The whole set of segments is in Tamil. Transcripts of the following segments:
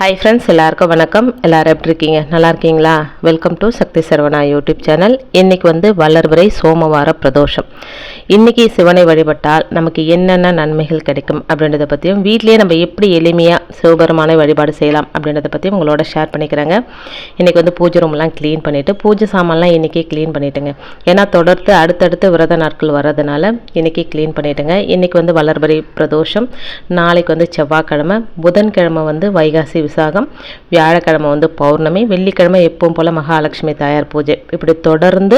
ஹாய் ஃப்ரெண்ட்ஸ் எல்லாருக்கும் வணக்கம். எல்லாரும் எப்படி இருக்கீங்க? நல்லா இருக்கீங்களா? Welcome to Sakthi Saravana YouTube channel இன்றைக்கி வந்து வளர்வரை சோமவார பிரதோஷம். இன்றைக்கி சிவனை வழிபட்டால் நமக்கு என்னென்ன நன்மைகள் கிடைக்கும் அப்படின்றத பற்றியும் வீட்டிலேயே நம்ம எப்படி எளிமையாக சிவபெருமானை வழிபாடு செய்யலாம் அப்படின்றத பற்றியும் உங்களோட ஷேர் பண்ணிக்கிறேங்க. இன்றைக்கி வந்து பூஜை ரூம்லாம் க்ளீன் பண்ணிவிட்டு பூஜை சாமான்லாம் இன்றைக்கி க்ளீன் பண்ணிட்டுங்க. ஏன்னா தொடர்ந்து அடுத்தடுத்து விரத நாட்கள் வர்றதுனால இன்றைக்கி க்ளீன் பண்ணிட்டுங்க. இன்றைக்கி வந்து வளர்வரை பிரதோஷம். நாளைக்கு வந்து செவ்வாய்க்கிழமை. புதன்கிழமை வந்து வைகாசி விசாகம் வியாழக்கிழமை வந்து பௌர்ணமி வெள்ளிக்கிழமை எப்பவும் போல் மகாலட்சுமி தாயார் பூஜை. இப்படி தொடர்ந்து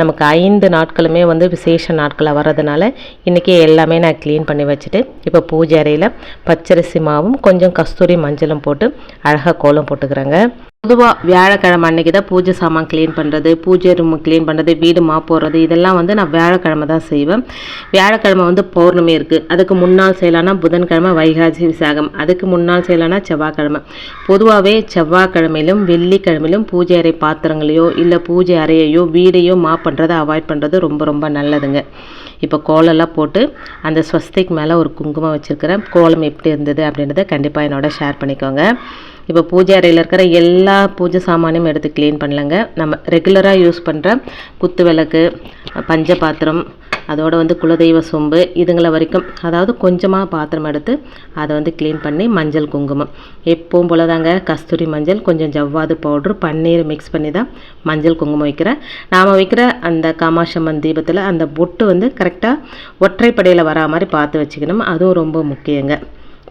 நமக்கு ஐந்து நாட்களுமே வந்து விசேஷ நாட்களாக வர்றதுனால இன்றைக்கி எல்லாமே நான் க்ளீன் பண்ணி வச்சுட்டு இப்போ பூஜை அறையில் பச்சரிசி மாவும் கொஞ்சம் கஸ்தூரி மஞ்சளும் போட்டு அழகாக கோலம் போட்டுக்கிறேங்க. பொதுவாக வியாழக்கிழமை அன்னைக்கு தான் பூஜை சாமான் க்ளீன் பண்ணுறது பூஜை ரூம் க்ளீன் பண்ணுறது வீடு மா போடுறது இதெல்லாம் வந்து நான் வியாழக்கிழமை தான் செய்வேன். வியாழக்கிழமை வந்து பௌர்ணமி இருக்குது அதுக்கு முன்னாள் செய்யலான்னா புதன்கிழமை வைகாசி விசாகம். அதுக்கு முன்னாள் செய்யலான்னா செவ்வாய்க்கிழமை. பொதுவாகவே செவ்வாய்க்கிழமையிலும் வெள்ளிக்கிழமையிலும் பூஜை அறை பாத்திரங்களையோ இல்லை பூஜை அறையையோ வீடையோ மா பண்ணுறதை அவாய்ட் பண்ணுறது ரொம்ப ரொம்ப நல்லதுங்க. இப்போ கோலம்லாம் போட்டு அந்த ஸ்வஸ்திக்கு மேலே ஒரு குங்குமம் வச்சுருக்கிறேன். கோலம் எப்படி இருந்தது அப்படின்றத கண்டிப்பாக என்னோட ஷேர் பண்ணிக்கோங்க. இப்போ பூஜை அறையில் இருக்கிற எல்லா பூஜை சாமானையும் எடுத்து க்ளீன் பண்ணலங்க. நம்ம ரெகுலராக யூஸ் பண்ணுற குத்து விளக்கு பஞ்ச பாத்திரம் அதோடு வந்து குலதெய்வ சொம்பு இதுங்களை வரைக்கும் அதாவது கொஞ்சமாக பாத்திரம் எடுத்து அதை வந்து க்ளீன் பண்ணி மஞ்சள் குங்குமம். எப்பவும் போல தாங்க கஸ்தூரி மஞ்சள் கொஞ்சம் ஜவ்வாது பவுட்ரு பன்னீர் மிக்ஸ் பண்ணி தான் மஞ்சள் குங்குமம் வைக்கிறேன். நாம் வைக்கிற அந்த காமாஷம்மன் தீபத்தில் அந்த பொட்டு வந்து கரெக்டாக ஒற்றைப்படையில் வரா மாதிரி பார்த்து வச்சுக்கணும். அதுவும் ரொம்ப முக்கியங்க.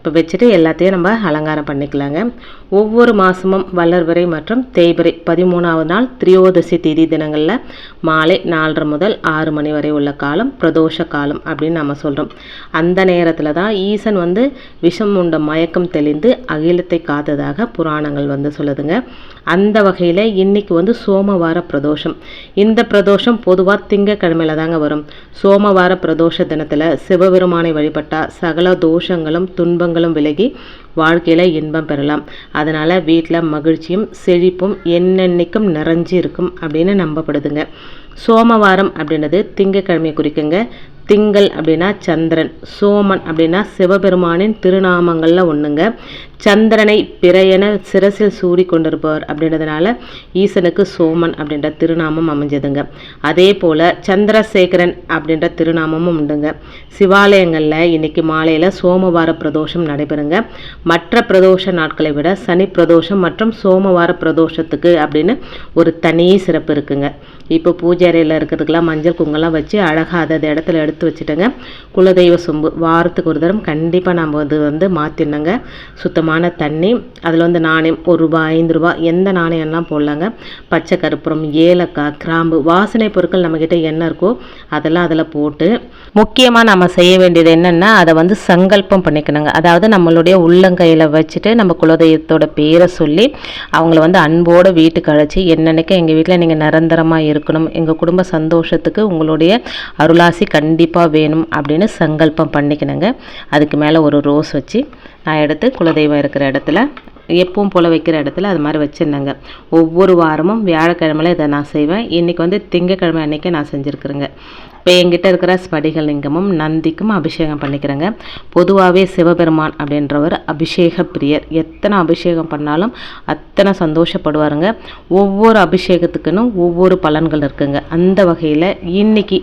இப்போ வச்சுட்டு எல்லாத்தையும் நம்ம அலங்காரம் பண்ணிக்கலாங்க. ஒவ்வொரு மாதமும் வளர்வரை மற்றும் தேய்பிறை பதிமூணாவது நாள் திரியோதசி திதி தினங்களில் மாலை நாலரை முதல் ஆறு மணி வரை உள்ள காலம் பிரதோஷ காலம் அப்படின்னு நம்ம சொல்கிறோம் அந்த நேரத்தில் தான் ஈசன் வந்து விஷம் உண்ட மயக்கம் தெளிந்து அகிலத்தை காத்ததாக புராணங்கள் வந்து சொல்லுதுங்க. அந்த வகையில் இன்னைக்கு வந்து சோமவார பிரதோஷம். இந்த பிரதோஷம் பொதுவாக திங்கக்கிழமையில் தாங்க வரும். சோமவார பிரதோஷ தினத்தில் சிவபெருமானை வழிபட்டால் சகல தோஷங்களும் துன்பங்களும் விலகி வாழ்க்கையில் இன்பம் பெறலாம். அதனால் வீட்டில் மகிழ்ச்சியும் செழிப்பும் என்னென்னைக்கும் நிறைஞ்சு இருக்கும் அப்படின்னு நம்பப்படுதுங்க. சோமவாரம் அப்படின்றது திங்கக்கிழமையை குறிக்குங்க. திங்கள் அப்படின்னா சந்திரன் சோமன் அப்படின்னா சிவபெருமானின் திருநாமங்களில் ஒன்றுங்க சந்திரனை பிறையென சிரசில் சூடி கொண்டிருப்பவர் அப்படின்றதுனால ஈசனுக்கு சோமன் அப்படின்ற திருநாமம் அமைஞ்சதுங்க. அதே போல் சந்திரசேகரன் அப்படின்ற திருநாமமும் உண்டுங்க. சிவாலயங்களில் இன்றைக்கி மாலையில் சோமவார பிரதோஷம் நடைபெறுங்க. மற்ற பிரதோஷ நாட்களை விட சனி பிரதோஷம் மற்றும் சோமவார பிரதோஷத்துக்கு அப்படின்னு ஒரு தனி சிறப்பு இருக்குங்க. இப்போ பூஜை அறையில் இருக்கிறதுக்கெல்லாம் மஞ்சள் குங்கெல்லாம் வச்சு அழகாக அதை இடத்துல எடுத்து வச்சுட்டேங்க. குலதெய்வ சொம்பு வாரத்துக்கு ஒரு தரம் கண்டிப்பாக நம்ம அது வந்து மாற்றிடணுங்க சுத்தமான தண்ணி அதில் வந்து நாணயம் ஒரு ரூபா ஐந்து ரூபாய் எந்த நாணயம்லாம் போடலாங்க. பச்சை கருப்புறம் ஏலக்காய் கிராம்பு வாசனை பொருட்கள் நம்மக்கிட்ட என்ன இருக்கோ அதெல்லாம் அதில் போட்டு முக்கியமாக நம்ம செய்ய வேண்டியது என்னென்னா அதை வந்து சங்கல்பம் பண்ணிக்கணுங்க. அதாவது நம்மளுடைய உள்ளங்கையில் வச்சுட்டு நம்ம குலதெய்வத்தோட பேரை சொல்லி அவங்கள வந்து அன்போடு வீட்டுக்கு அழைச்சி என்னென்னக்கு எங்கள் வீட்டில் நீங்கள் நிரந்தரமாக இருக்கணும். எங்கள் குடும்ப சந்தோஷத்துக்கு உங்களுடைய அருளாசி கண்டிப்பாக வேணும் அப்படின்னு சங்கல்பம் பண்ணிக்கணுங்க. அதுக்கு மேலே ஒரு ரோஸ் வச்சு நான் எடுத்து குலதெய்வம் இருக்கிற இடத்துல எப்பவும் போல் வைக்கிற இடத்துல அது மாதிரி வச்சுருந்தேங்க. ஒவ்வொரு வாரமும் வியாழக்கிழமையில் இதை நான் செய்வேன். இன்றைக்கி வந்து திங்கக்கிழமை அன்றைக்கி நான் செஞ்சுருக்குறேங்க. இப்போ என்கிட்ட இருக்கிற ஸ்படிகலிங்கமும் நந்திக்கும் அபிஷேகம் பண்ணிக்கிறேங்க. பொதுவாகவே சிவபெருமான் அப்படின்றவர் அபிஷேக பிரியர். எத்தனை அபிஷேகம் பண்ணாலும் அத்தனை சந்தோஷப்படுவாருங்க. ஒவ்வொரு அபிஷேகத்துக்குன்னு ஒவ்வொரு பலன்கள் இருக்குங்க. அந்த வகையில் இன்னைக்கு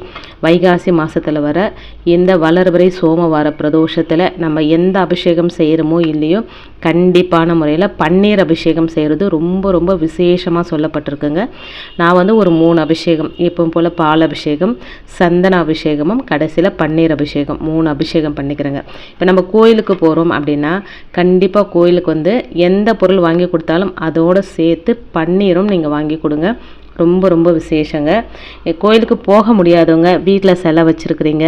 வைகாசி மாதத்தில் வர இந்த வளர்வரை சோமவார பிரதோஷத்தில் நம்ம எந்த அபிஷேகம் செய்கிறோமோ இல்லையோ கண்டிப்பான முறை முறையில் பன்னீர் அபிஷேகம் செய்கிறது ரொம்ப ரொம்ப விசேஷமாக சொல்லப்பட்டிருக்குங்க. நான் வந்து ஒரு மூணு அபிஷேகம் எப்பவும் போல் பால் அபிஷேகம் சந்தன அபிஷேகமும் கடைசியில் பன்னீர் அபிஷேகம் மூணு அபிஷேகம் பண்ணிக்கிறேங்க. இப்போ நம்ம கோயிலுக்கு போகிறோம் அப்படின்னா கண்டிப்பாக கோயிலுக்கு வந்து எந்த பொருள் வாங்கி கொடுத்தாலும் அதோடு சேர்த்து பன்னீரும் நீங்கள் வாங்கி கொடுங்க. ரொம்ப ரொம்ப விசேஷங்க. கோயிலுக்கு போக முடியாதவங்க வீட்டில் சிலை வச்சுருக்கிறீங்க.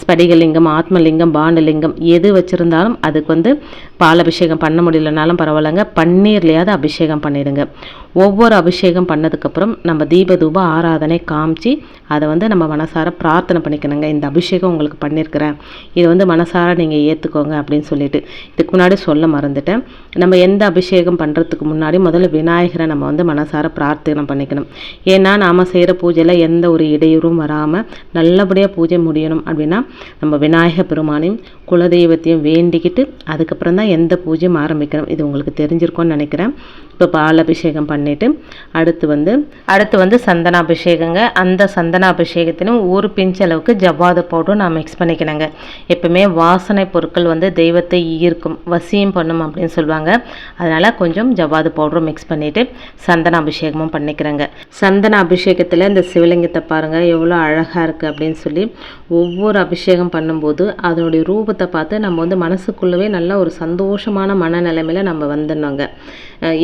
ஸ்படிகலிங்கம் ஆத்மலிங்கம் பாண்டலிங்கம் எது வச்சுருந்தாலும் அதுக்கு வந்து பால் அபிஷேகம் பண்ண முடியலனாலும் பரவாயில்லைங்க. பன்னீர்லையாவது அபிஷேகம் பண்ணிடுங்க. ஒவ்வொரு அபிஷேகம் பண்ணதுக்கப்புறம் நம்ம தீபதூப ஆராதனை காமிச்சு அதை வந்து நம்ம மனசார பிரார்த்தனை பண்ணிக்கணுங்க. இந்த அபிஷேகம் உங்களுக்கு பண்ணியிருக்கிறேன் இதை வந்து மனசார நீங்கள் ஏற்றுக்கோங்க அப்படின்னு சொல்லிட்டு. இதுக்கு முன்னாடி சொல்ல மறந்துட்டேன். நம்ம எந்த அபிஷேகம் பண்ணுறதுக்கு முன்னாடி முதல்ல விநாயகரை நம்ம வந்து மனசார பிரார்த்தனை பண்ணிக்கணும். ஏன்னா நாம் செய்கிற பூஜையில் எந்த ஒரு இடையூறும் வராமல் நல்லபடியாக பூஜை முடியணும் அப்படின்னா நம்ம விநாயக பெருமானையும் குலதெய்வத்தையும் வேண்டிக்கிட்டு அதுக்கப்புறம் தான் எந்த பூஜையும் ஆரம்பிக்கணும். இது உங்களுக்கு தெரிஞ்சிருக்கும்னு நினைக்கிறேன். இப்போ பால் அபிஷேகம் பண்ணிவிட்டு அடுத்து வந்து அடுத்து வந்து சந்தனாபிஷேகங்க. அந்த சந்தனாபிஷேகத்திலும் ஒரு பிஞ்ச் அளவுக்கு ஜவ்வாது பவுடரும் நான் மிக்ஸ் பண்ணிக்கிறேங்க எப்பவுமே வாசனை பொருட்கள் வந்து தெய்வத்தை ஈர்க்கும் வசியம் பண்ணும் அப்படின்னு சொல்லுவாங்க. அதனால் கொஞ்சம் ஜவ்வாது பவுடரும் மிக்ஸ் பண்ணிவிட்டு சந்தன அபிஷேகமும் பண்ணிக்கிறேங்க. சந்தன அபிஷேகத்தில் இந்த சிவலிங்கத்தை பாருங்கள் எவ்வளோ அழகாக இருக்குது அப்படின்னு சொல்லி ஒவ்வொரு அபிஷேகம் பண்ணும்போது அதனுடைய ரூபத்தை பார்த்து நம்ம வந்து மனசுக்குள்ளவே நல்ல ஒரு சந்தோஷமான மனநிலைமையில் நம்ம வந்துடணுங்க.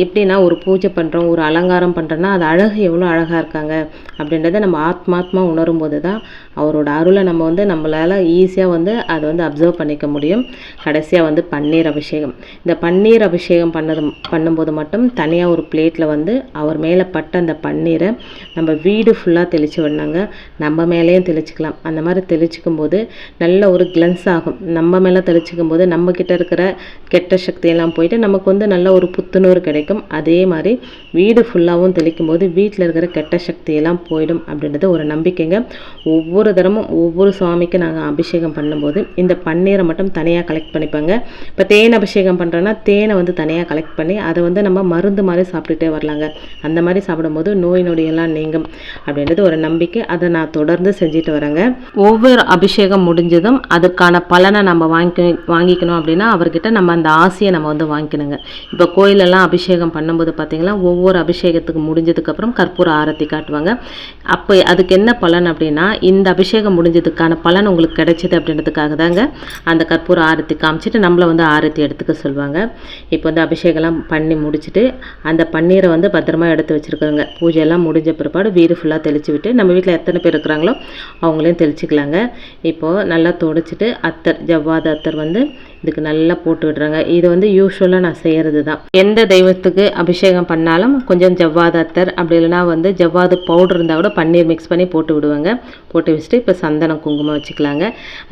எப்படின்னா ஒரு பூஜை பண்ணுறோம் ஒரு அலங்காரம் பண்ணுறோன்னா அது அழகு எவ்வளோ அழகாக இருக்காங்க அப்படின்றத நம்ம ஆத்மாத்மா உணரும் போது தான் அவரோட அருளை நம்ம வந்து நம்மளால் ஈஸியாக வந்து அதை வந்து அப்சர்வ் பண்ணிக்க முடியும். கடைசியாக வந்து பன்னீர் அபிஷேகம். இந்த பன்னீர் அபிஷேகம் பண்ணது பண்ணும்போது மட்டும் தனியாக ஒரு பிளேட்டில் வந்து அவர் மேலே பட்ட அந்த பன்னீரை நம்ம வீடு ஃபுல்லாக தெளித்து விடனாங்க நம்ம மேலேயும் தெளிச்சிக்கலாம். அந்த மாதிரி தெளிச்சிக்கும் போது நல்ல ஒரு கிளன்ஸ் ஆகும். நம்ம மேலே தெளிச்சிக்கும் போது நம்மக்கிட்ட இருக்கிற கெட்ட சக்தியெல்லாம் போயிட்டு நமக்கு வந்து நல்ல ஒரு புத்துணர்வு கிடைக்கும். அதே மாதிரி வீடு ஃபுல்லாகவும் தெளிக்கும் போது வீட்டில் இருக்கிற கெட்ட சக்தியெல்லாம் போயிடும் அப்படின்றது ஒரு நம்பிக்கைங்க. ஒவ்வொரு தரமும் ஒவ்வொரு சுவாமிக்கு நாங்கள் அபிஷேகம் பண்ணும்போது இந்த பன்னீரை மட்டும் தனியாக கலெக்ட் பண்ணிப்பாங்க. இப்போ தேன் அபிஷேகம் பண்ணுறோன்னா தேனை வந்து தனியாக கலெக்ட் பண்ணி அதை வந்து நம்ம மருந்து மாதிரி சாப்பிட்டுட்டே வரலாங்க. அந்த மாதிரி சாப்பிடும்போது நோய் நொடியெல்லாம் நீங்கும் அப்படின்றது ஒரு நம்பிக்கை. அதை நான் தொடர்ந்து செஞ்சுட்டு வரேங்க. ஒவ்வொரு அபிஷேகம் முடிஞ்சதும் அதுக்கான பலனை நம்ம வாங்கி வாங்கிக்கணும் அப்படின்னா அவர்கிட்ட நம்ம அந்த ஆசையை நம்ம வந்து வாங்கிக்கணுங்க. இப்போ கோயிலெல்லாம் அபிஷேகம் பண்ணும்போது பார்த்தீங்கன்னா ஒவ்வொரு அபிஷேகத்துக்கு முடிஞ்சதுக்கப்புறம் கற்பூர ஆரத்தி காட்டுவாங்க. அப்போ அதுக்கு என்ன பலன் அப்படின்னா இந்த அபிஷேகம் முடிஞ்சதுக்கான பலன் உங்களுக்கு கிடைச்சிது அப்படின்றதுக்காக தாங்க அந்த கற்பூர ஆரத்தி காமிச்சிட்டு நம்மளை வந்து ஆரத்தி எடுத்துக்க சொல்லுவாங்க இப்போ வந்து அபிஷேகம்லாம் பண்ணி முடிச்சுட்டு அந்த பன்னீரை வந்து பத்திரமா எடுத்து வச்சுருக்காங்க. பூஜையெல்லாம் முடிஞ்ச பிற்பாடு வீடு ஃபுல்லாக தெளித்து விட்டு நம்ம வீட்டில் எத்தனை பேர் இருக்கிறாங்களோ அவங்களையும் தெளிச்சிக்கலாங்க. இப்போது நல்லா துடைச்சிட்டு அத்தர் ஜவ்வாத அத்தர் வந்து இதுக்கு நல்லா போட்டு விடுறாங்க. இது வந்து யூஸ்வலாக நான் செய்கிறது தான் எந்த தெய்வத்துக்கு அபிஷேகம் பண்ணாலும் கொஞ்சம் ஜவ்வாது அத்தர் அப்படி இல்லைனா வந்து ஜவ்வாது பவுடர் இருந்தால் கூட பன்னீர் மிக்ஸ் பண்ணி போட்டு விடுவாங்க. போட்டு வச்சுட்டு இப்போ சந்தனம் குங்குமம் வச்சுக்கலாங்க.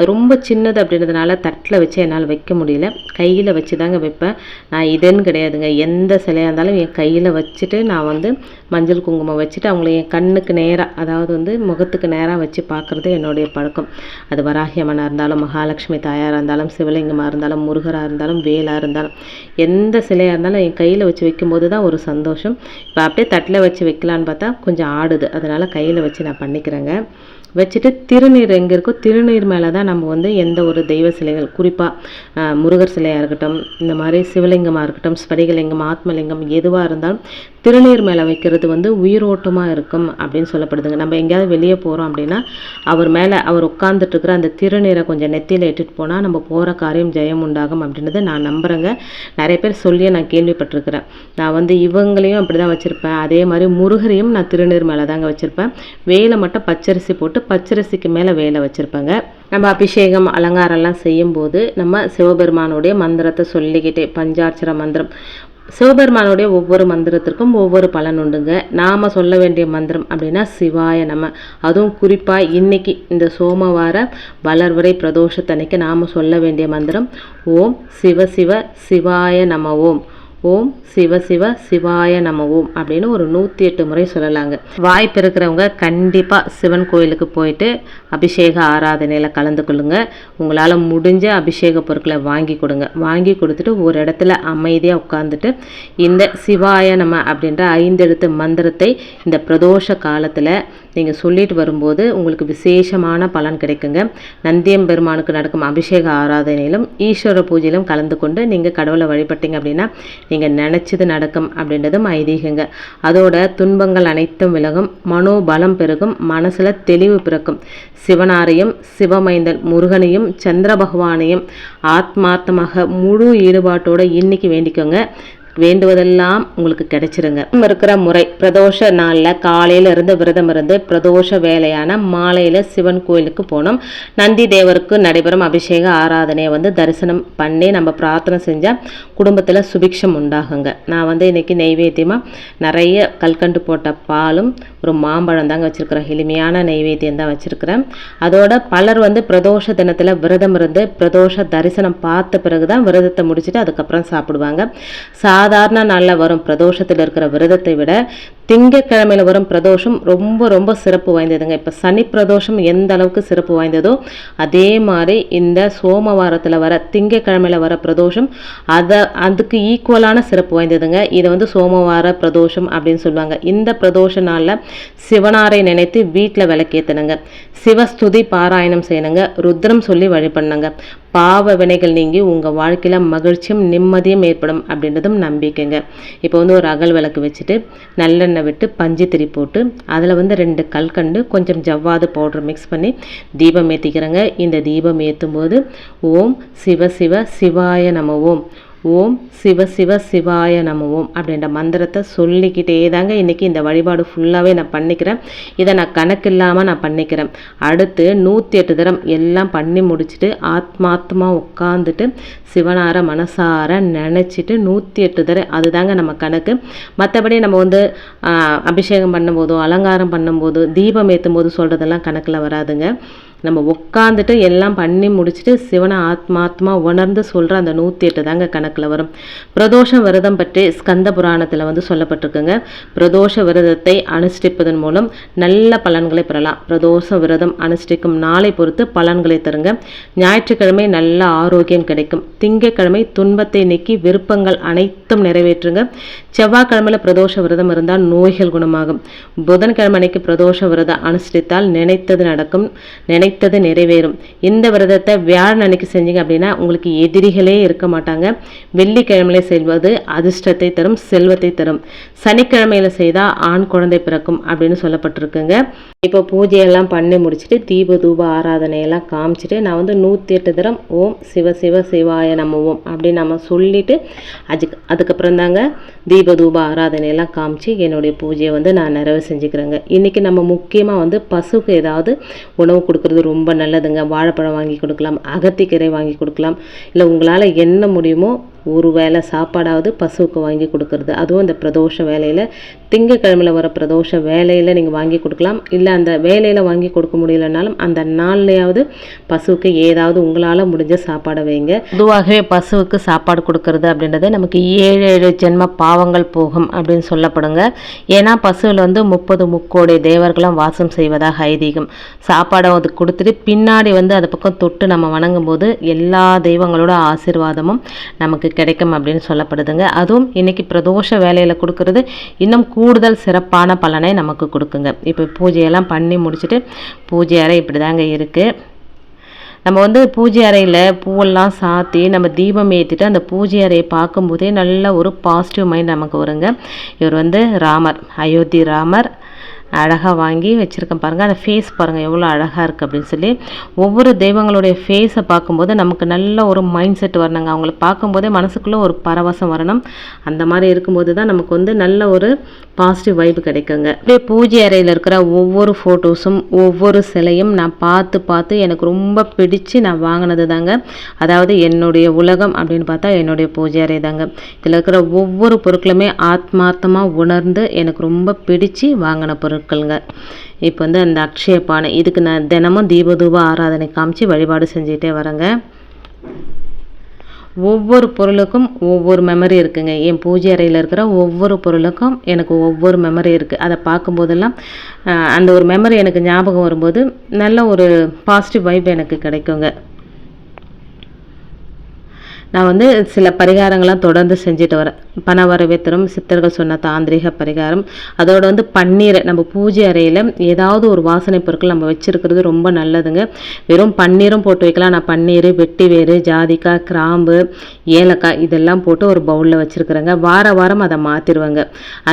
ரொம்ப சின்னது அப்படின்றதுனால தட்டில் வச்சு என்னால் வைக்க முடியல. கையில் வச்சு தாங்க வைப்பேன். நான் இதுன்னு கிடையாதுங்க. எந்த சிலையாக இருந்தாலும் என் கையில் வச்சுட்டு நான் வந்து மஞ்சள் குங்குமம் வச்சுட்டு அவங்கள என் கண்ணுக்கு நேராக அதாவது வந்து முகத்துக்கு நேராக வச்சு பார்க்குறது என்னுடைய பழக்கம். அது வராகியம்மனாக இருந்தாலும் மகாலட்சுமி தாயாராக இருந்தாலும் சிவலிங்கமாக இருந்தாலும் இருந்தாலும் முருகராக இருந்தாலும் வேலாக இருந்தாலும் எந்த சிலையாக இருந்தாலும் என் கையில் வச்சு வைக்கும்போது தான் ஒரு சந்தோஷம். இப்போ அப்படியே தட்டில் வச்சு வைக்கலான்னு பார்த்தா கொஞ்சம் ஆடுது. அதனால் கையில் வச்சு நான் பண்ணிக்கிறேங்க. வச்சுட்டு திருநீர் எங்கே இருக்கோ திருநீர் மேலே தான் நம்ம வந்து எந்த ஒரு தெய்வ சிலைகள் குறிப்பாக முருகர் சிலையாக இருக்கட்டும் இந்த மாதிரி சிவலிங்கமாக இருக்கட்டும் ஸ்படிகலிங்கம் ஆத்மலிங்கம் எதுவாக இருந்தாலும் திருநீர் மேலே வைக்கிறது வந்து உயிரோட்டமாக இருக்கும் அப்படின்னு சொல்லப்படுதுங்க. நம்ம எங்கேயாவது வெளியே போகிறோம் அப்படின்னா அவர் மேலே அவர் உட்காந்துட்ருக்கிற அந்த திருநீரை கொஞ்சம் நெத்தியில் இட்டுட்டு போனால் நம்ம போகிற காரியம் ஜெயம் உண்டாகும் அப்படின்றத நான் நம்புகிறேங்க நிறைய பேர் சொல்லியே நான் கேள்விப்பட்டிருக்கிறேன். நான் வந்து இவங்களையும் அப்படி தான் வச்சுருப்பேன். அதே மாதிரி முருகரையும் நான் திருநீர் மேலே தாங்க வச்சுருப்பேன். வேலை மட்டும் பச்சரிசி போட்டு பச்சரிசிக்கு மேலே வேலை வச்சுருப்பேங்க. நம்ம அபிஷேகம் அலங்காரம்லாம் செய்யும்போது நம்ம சிவபெருமானுடைய மந்திரத்தை சொல்லிக்கிட்டே பஞ்சாட்சர மந்திரம். சிவபெருமானுடைய ஒவ்வொரு மந்திரத்திற்கும் ஒவ்வொரு பலன் உண்டுங்க. நாம் சொல்ல வேண்டிய மந்திரம் அப்படின்னா சிவாய நம்ம அதுவும் குறிப்பாக இன்னைக்கு இந்த சோமவார வளர்வரை பிரதோஷத்தன்னைக்கு நாம் சொல்ல வேண்டிய மந்திரம் ஓம் சிவ சிவ சிவாய நம ஓம். ஓம் சிவ சிவ சிவாய நம ஓம் அப்படின்னு ஒரு நூற்றி எட்டு முறை சொல்லலாங்க. வாய்ப்பு இருக்கிறவங்க கண்டிப்பாக சிவன் கோயிலுக்கு போயிட்டு அபிஷேக ஆராதனையில் கலந்து கொள்ளுங்க. உங்களால் முடிஞ்ச அபிஷேக பொருட்களை வாங்கி கொடுங்க. வாங்கி கொடுத்துட்டு ஒரு இடத்துல அமைதியாக உட்காந்துட்டு இந்த சிவாய நம அப்படின்ற ஐந்தெழுத்து மந்திரத்தை இந்த பிரதோஷ காலத்தில் நீங்கள் சொல்லிட்டு வரும்போது உங்களுக்கு விசேஷமான பலன் கிடைக்குங்க. நந்தியம் பெருமானுக்கு நடக்கும் அபிஷேக ஆராதனையிலும் ஈஸ்வர பூஜையிலும் கலந்து கொண்டு நீங்கள் கடவுளை வழிபட்டீங்க அப்படின்னா நீங்கள் நினச்சது நடக்கும் அப்படின்றதும் ஐதீகங்க. அதோட துன்பங்கள் அனைத்தும் விலகும் மனோபலம் பெருகும் மனசில் தெளிவு பிறக்கும். சிவனாரையும் சிவமைந்தன் முருகனையும் சந்திர பகவானையும் ஆத்மார்த்தமாக முழு ஈடுபாட்டோடு இன்னைக்கு வேண்டிக்கோங்க. வேண்டுவதெல்லாம் உங்களுக்கு கிடைச்சிருங்க. இருக்கிற முறை பிரதோஷ நாளில் காலையில இருந்து விரதம் இருந்து பிரதோஷ வேலையான மாலையில் சிவன் கோயிலுக்கு போனோம். நந்தி தேவருக்கு நடைபெறும் அபிஷேக ஆராதனையை வந்து தரிசனம் பண்ணி நம்ம பிரார்த்தனை செஞ்சால் குடும்பத்தில் சுபிக்ஷம் உண்டாகுங்க. நான் வந்து இன்னைக்கு நெய்வேத்தியமாக நிறைய கல்கண்டு போட்ட பாலும் ஒரு மாம்பழம் தாங்க வச்சுருக்கிறேன் எளிமையான நெய்வேத்தியம் தான் வச்சுருக்கிறேன். அதோட பலர் வந்து பிரதோஷ தினத்தில் விரதம் இருந்து பிரதோஷ தரிசனம் பார்த்த பிறகு தான் விரதத்தை முடிச்சுட்டு அதுக்கப்புறம் சாப்பிடுவாங்க. சா சாதாரண நாளில் வரும் பிரதோஷத்தில் இருக்கிற விரதத்தை விட திங்கக்கிழமையில் வரும் பிரதோஷம் ரொம்ப ரொம்ப சிறப்பு வாய்ந்ததுங்க. இப்போ சனி பிரதோஷம் எந்த அளவுக்கு சிறப்பு வாய்ந்ததோ அதே மாதிரி இந்த சோமவாரத்தில் வர திங்கக்கிழமையில் வர பிரதோஷம் அதை அதுக்கு ஈக்குவலான சிறப்பு வாய்ந்ததுங்க. இதை வந்து சோமவார பிரதோஷம் அப்படின்னு சொல்லுவாங்க. இந்த பிரதோஷ நாளில் சிவனாரை நினைத்து வீட்டில் விளக்கேற்றணுங்க சிவஸ்துதி பாராயணம் செய்யணுங்க. ருத்ரம் சொல்லி வழிபண்ணுங்க பாவ வினைகள் நீங்கி உங்கள் வாழ்க்கையில் மகிழ்ச்சியும் நிம்மதியும் ஏற்படும் அப்படின்றதும் நம்பிக்கைங்க. இப்போ வந்து ஒரு அகல் விளக்கு வச்சுட்டு நல்ல நல்லெண்ணெய் விட்டு பஞ்சு திரி போட்டு அதில் வந்து ரெண்டு கல்கண்டு கொஞ்சம் ஜவ்வாது பவுடர் மிக்ஸ் பண்ணி தீபம் ஏற்றிக்கிறேங்க இந்த தீபம் ஏற்றும் போது ஓம் சிவ சிவ சிவாய நம ஓம். ஓம் சிவ சிவ சிவாய நம ஓம் அப்படின்ற மந்திரத்தை சொல்லிக்கிட்டே தாங்க இன்றைக்கி இந்த வழிபாடு ஃபுல்லாகவே நான் பண்ணிக்கிறேன். இதை நான் கணக்கு இல்லாமல் நான் பண்ணிக்கிறேன். அடுத்து நூற்றி எட்டு தரம் எல்லாம் பண்ணி முடிச்சுட்டு ஆத்மாத்மா உட்காந்துட்டு சிவனார மனசார நினச்சிட்டு நூற்றி எட்டு தரம் அதுதாங்க நம்ம கணக்கு. மற்றபடி நம்ம வந்து அபிஷேகம் பண்ணும்போதோ அலங்காரம் பண்ணும்போது தீபம் ஏற்றும் போது சொல்கிறதெல்லாம் கணக்கில் வராதுங்க. நம்ம உட்காந்துட்டு எல்லாம் பண்ணி முடிச்சுட்டு சிவனை ஆத்மாத்மா உணர்ந்து சொல்கிற அந்த நூற்றி எட்டு தாங்க கணக்கில் வரும். பிரதோஷ விரதம் பற்றி ஸ்கந்த புராணத்தில் வந்து சொல்லப்பட்டிருக்குங்க. பிரதோஷ விரதத்தை அனுஷ்டிப்பதன் மூலம் நல்ல பலன்களை பெறலாம். பிரதோஷ விரதம் அனுஷ்டிக்கும் நாளை பொறுத்து பலன்களை தருங்க. ஞாயிற்றுக்கிழமை நல்ல ஆரோக்கியம் கிடைக்கும். திங்கக்கிழமை துன்பத்தை நீக்கி விருப்பங்கள் அனைத்தும் நிறைவேற்றுங்க. செவ்வாய்க்கிழமையில் பிரதோஷ விரதம் இருந்தால் நோய்கள் குணமாகும். புதன்கிழமை அன்னைக்கு பிரதோஷ விரதம் அனுஷ்டித்தால் நினைத்தது நடக்கும். நினை நினைத்தது நிறைவேறும். இந்த விரதத்தை வியாழன் அன்னைக்கு செஞ்சீங்க அப்படின்னா உங்களுக்கு எதிரிகளே இருக்க மாட்டாங்க. வெள்ளிக்கிழமையில செய்வது அதிர்ஷ்டத்தை தரும் செல்வத்தை தரும். சனிக்கிழமையில செய்தால் ஆண் குழந்தை பிறக்கும் அப்படின்னு சொல்லப்பட்டிருக்குங்க. இப்போ பூஜையெல்லாம் பண்ணி முடிச்சுட்டு தீப தூப ஆராதனையெல்லாம் காமிச்சிட்டு நான் வந்து நூற்றி எட்டு தரம் ஓம் சிவ சிவ சிவாய நம்ம ஓம் அப்படின்னு நம்ம சொல்லிட்டு அதுக்கு அதுக்கப்புறம் தாங்க தீப தூப ஆராதனையெல்லாம் காமிச்சு என்னுடைய பூஜையை வந்து நான் நிறைவு செஞ்சுக்கிறேங்க. இன்றைக்கி நம்ம முக்கியமாக வந்து பசுக்கு ஏதாவது உணவு கொடுக்குறது ரொம்ப நல்லதுங்க. வாழைப்பழம் வாங்கி கொடுக்கலாம் அகத்திக்கீரை வாங்கி கொடுக்கலாம். இல்லை உங்களால் என்ன முடியுமோ ஒரு வேளை சாப்பாடாவது பசுவுக்கு வாங்கி கொடுக்கறது. அதுவும் இந்த பிரதோஷ வேலையில் திங்கக்கிழமையில் வர பிரதோஷ வேலையில் நீங்கள் வாங்கி கொடுக்கலாம். இல்லை அந்த வேலையில் வாங்கி கொடுக்க முடியலனாலும் அந்த நாள்லையாவது பசுவுக்கு ஏதாவது உங்களால் முடிஞ்ச சாப்பாடை வைங்க. பொதுவாகவே பசுவுக்கு சாப்பாடு கொடுக்கறது அப்படின்றது நமக்கு ஏழு ஏழு ஜென்ம பாவங்கள் போகும் அப்படின்னு சொல்லப்படுங்க. ஏன்னா பசுவில் வந்து முப்பது முக்கோடி தேவர்களும் வாசம் செய்வதாக ஐதீகம். சாப்பாடை அது கொடுத்துட்டு பின்னாடி வந்து அது பக்கம் தொட்டு நம்ம வணங்கும் போது எல்லா தெய்வங்களோட ஆசீர்வாதமும் நமக்கு கிடைக்கும் அப்படின்னு சொல்லப்படுதுங்க. அதுவும் இன்னைக்கு பிரதோஷ வேலையில் கொடுக்கறது இன்னும் கூடுதல் சிறப்பான பலனை நமக்கு கொடுக்குங்க. இப்போ பூஜையெல்லாம் பண்ணி முடிச்சுட்டு பூஜை அறை இப்படி தாங்க இருக்குது நம்ம வந்து பூஜை அறையில் பூவெல்லாம் சாத்தி நம்ம தீபம் ஏற்றிட்டு அந்த பூஜை அறையை பார்க்கும்போதே நல்ல ஒரு பாசிட்டிவ் மைண்ட் நமக்கு வருங்க. இவர் வந்து ராமர் அயோத்தி ராமர் அழகாக வாங்கி வச்சுருக்கேன் பாருங்கள் அந்த ஃபேஸ் பாருங்கள் எவ்வளோ அழகாக இருக்குது அப்படின்னு சொல்லி. ஒவ்வொரு தெய்வங்களுடைய ஃபேஸை பார்க்கும்போது நமக்கு நல்ல ஒரு மைண்ட் செட் வரணுங்க. அவங்கள பார்க்கும்போதே மனசுக்குள்ளே ஒரு பரவசம் வரணும். அந்த மாதிரி இருக்கும்போது தான் நமக்கு வந்து நல்ல ஒரு பாசிட்டிவ் வைப்பு கிடைக்குங்க. அப்படியே பூஜை அறையில் இருக்கிற ஒவ்வொரு ஃபோட்டோஸும் ஒவ்வொரு சிலையும் நான் பார்த்து பார்த்து எனக்கு ரொம்ப பிடிச்சு நான் வாங்கினது தாங்க அதாவது என்னுடைய உலகம் அப்படின்னு பார்த்தா என்னுடைய பூஜை அறை தாங்க இதில் இருக்கிற ஒவ்வொரு பொருட்களுமே ஆத்மார்த்தமாக உணர்ந்து எனக்கு ரொம்ப பிடிச்சு வாங்கின பொருள் பொருட்களுங்க. இப்போ வந்து அந்த அக்ஷய பானை இதுக்கு நான் தினமும் தீபதூப ஆராதனை காமிச்சு வழிபாடு செஞ்சுக்கிட்டே வரேங்க. ஒவ்வொரு பொருளுக்கும் ஒவ்வொரு மெமரி இருக்குங்க. என் பூஜை அறையில் இருக்கிற ஒவ்வொரு பொருளுக்கும் எனக்கு ஒவ்வொரு மெமரி இருக்குது அதை பார்க்கும்போதெல்லாம் அந்த ஒரு மெமரி எனக்கு ஞாபகம் வரும்போது நல்ல ஒரு பாசிட்டிவ் வைப் எனக்கு கிடைக்குங்க. நான் வந்து சில பரிகாரங்கள்லாம் தொடர்ந்து செஞ்சுட்டு வரேன். பண வரவே தரும் சித்தர்கள் சொன்ன தாந்திரிக பரிகாரம். அதோட வந்து பன்னீரை நம்ம பூஜை அறையில் ஏதாவது ஒரு வாசனை பொருட்கள் நம்ம வச்சுருக்கிறது ரொம்ப நல்லதுங்க. வெறும் பன்னீரும் போட்டு வைக்கலாம். நான் பன்னீர் வெட்டி வேறு ஜாதிக்காய் கிராம்பு ஏலக்காய் இதெல்லாம் போட்டு ஒரு பவுலில் வச்சுருக்குறேங்க. வார வாரம் அதை மாற்றிடுவேங்க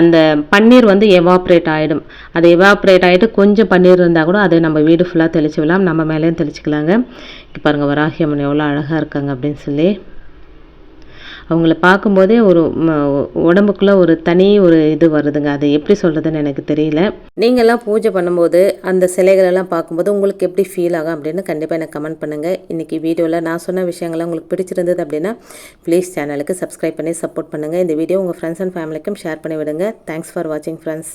அந்த பன்னீர் வந்து எவாப்ரேட் ஆகிடும் அது எவாப்ரேட் ஆகிட்டு கொஞ்சம் பன்னீர் இருந்தால் கூட அதை நம்ம வீடு ஃபுல்லாக தெளிச்சு விடலாம் நம்ம மேலேயும் தெளிச்சிக்கலாங்க. பாருங்கள் வராகியம்மன் எவ்வளோ அழகாக இருக்காங்க அப்படின்னு சொல்லி. அவங்கள பார்க்கும்போதே ஒரு உடம்புக்குள்ளே உடம்புக்குள்ள ஒரு தனி ஒரு இது வருதுங்க. அது எப்படி சொல்கிறதுன்னு எனக்கு தெரியல. நீங்கள்லாம் பூஜை பண்ணும்போது அந்த சிலைகளெல்லாம் பார்க்கும்போது உங்களுக்கு எப்படி ஃபீல் ஆகும் அப்படின்னு கண்டிப்பாக எனக்கு கமெண்ட் பண்ணுங்கள் இன்றைக்கி வீடியோவில் நான் சொன்ன விஷயங்கள்லாம் உங்களுக்கு பிடிச்சிருந்தது அப்படின்னா ப்ளீஸ் சேனலுக்கு சப்ஸ்கிரைப் பண்ணி சப்போர்ட் பண்ணுங்கள் இந்த வீடியோ உங்கள் ஃப்ரெண்ட்ஸ் அண்ட் ஃபேமிலிக்கும் ஷேர் பண்ணி விடுங்க. தேங்க்ஸ் ஃபார் வாட்சிங் ஃப்ரெண்ட்ஸ்